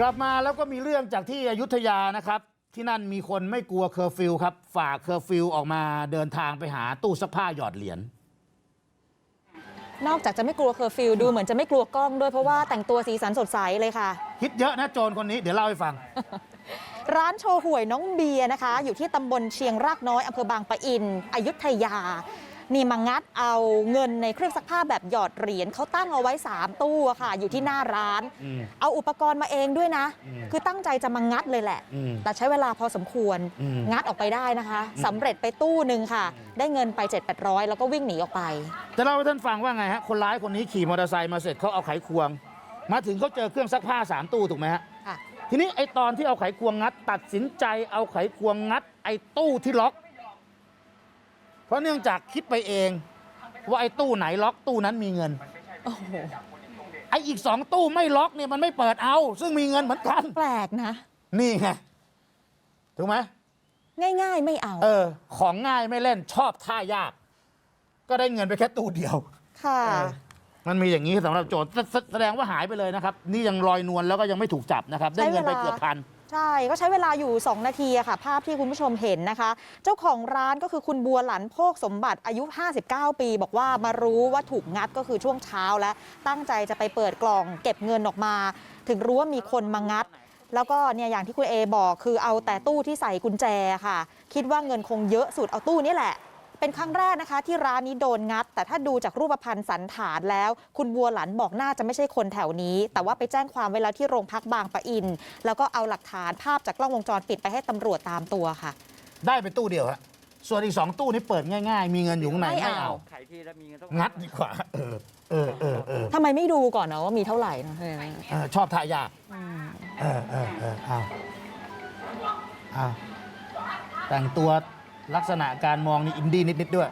กลับมาแล้วก็มีเรื่องจากที่อยุธยานะครับ ที่นั่นมีคนไม่กลัวเคอร์ฟิวครับฝ่าเคอร์ฟิวออกมาเดินทางไปหาตู้ซักผ้าหยอดเหรียญนอกจากจะไม่กลัวเคอร์ฟิวดูเหมือนจะไม่กลัวกล้องด้วยเพราะว่าแต่งตัวสีสันสดใสเลยค่ะ คิดเยอะนะโจรคนนี้เดี๋ยวเล่าให้ฟัง ร้านโชว์หวยน้องเบียร์นะคะ อยู่ที่ตำบลเชียงรากน้อยอำเภอบางปะอิน อยุธยา นี่มางัดเอาเงินในเครื่องซักผ้าแบบหยอดเหรียญเขาตั้งเอาไว้ 3 ตู้อะค่ะ อยู่ที่หน้าร้านอืมเอาอุปกรณ์มาเองด้วยนะอืมคือตั้งใจจะมางัดเลยแหละอืมแต่ใช้เวลาพอสมควรอืมงัดออกไปได้นะคะสำเร็จไปตู้หนึ่งค่ะ ได้เงินไป 7 8 0 0 แล้วก็วิ่งหนีออกไป จะเล่าให้ท่านฟังว่าไงฮะคนร้ายคนนี้ขี่มอเตอร์ไซค์มาเสร็จเขาเอาไขควง มาถึงเขาเจอเครื่องซักผ้าสามตู้ถูกไหมฮะค่ะทีนี้ไอตอนที่เอาไขควงงัด ตัดสินใจเอาไขควงงัด ไอตู้ที่ล็อก เพราะเนื่องจากคิดไปเอง ว่าไอตู้ไหนล็อกตู้นั้นมีเงิน โอ้โหไออีกสองตู้ไม่ล็อกเนี่ยมันไม่เปิดเอา ซึ่งมีเงินเหมือนกัน แปลกนะ นี่ไงถูกไหมง่าย ๆ ไม่เอา เออ ของง่ายไม่เล่นชอบท่ายาก ก็ได้เงินไปแค่ตู้เดียวค่ะ เออ มันมีอย่างนี้สำหรับโจทย์แสแสดงว่าหายไปเลยนะครับ นี่ยังลอยนวลแล้วก็ยังไม่ถูกจับนะครับ ได้เงินไปเกือบพัน ใช่ก็ใช้เวลาอยู่ 2 นาทีอะค่ะ ภาพที่คุณผู้ชมเห็นนะคะ เจ้าของร้านก็คือคุณบัวหลันโภคสมบัติอายุ 59 ปี บอกว่ามารู้ว่าถูกงัดก็คือช่วงเช้าแล้วตั้งใจจะไปเปิดกล่องเก็บเงินออกมา ถึงรู้ว่ามีคนมางัด แล้วก็เนี่ยอย่างที่คุณเอบอกคือเอาแต่ตู้ที่ใส่กุญแจค่ะ คิดว่าเงินคงเยอะสุดเอาตู้นี้แหละ เป็นครั้งแรกนะคะ ที่ร้านนี้โดนงัด แต่ถ้าดูจากรูปพรรณสันฐานแล้ว คุณบัวหลันบอกน่าจะไม่ใช่คนแถวนี้ แต่ว่าไปแจ้งความไว้แล้วที่โรงพักบางปะอิน แล้วก็เอาหลักฐานภาพจากกล้องวงจรปิดไปให้ตำรวจตามตัวค่ะ ได้ไปตู้เดียวฮะส่วนอีกสองตู้นี่เปิดง่าย ๆ มีเงินอยู่ข้างในไม่ไม่เอาเอา ขายที่แล้วมีเงินต้องงัดดีกว่า เออเออเออเออทำไมไม่ดูก่อนนะว่ามีเท่าไหร่นะเออชอบท่ายากเออเออเออเอาเอาแต่งตัว ลักษณะการมองนี่อินดี้นิดๆด้วย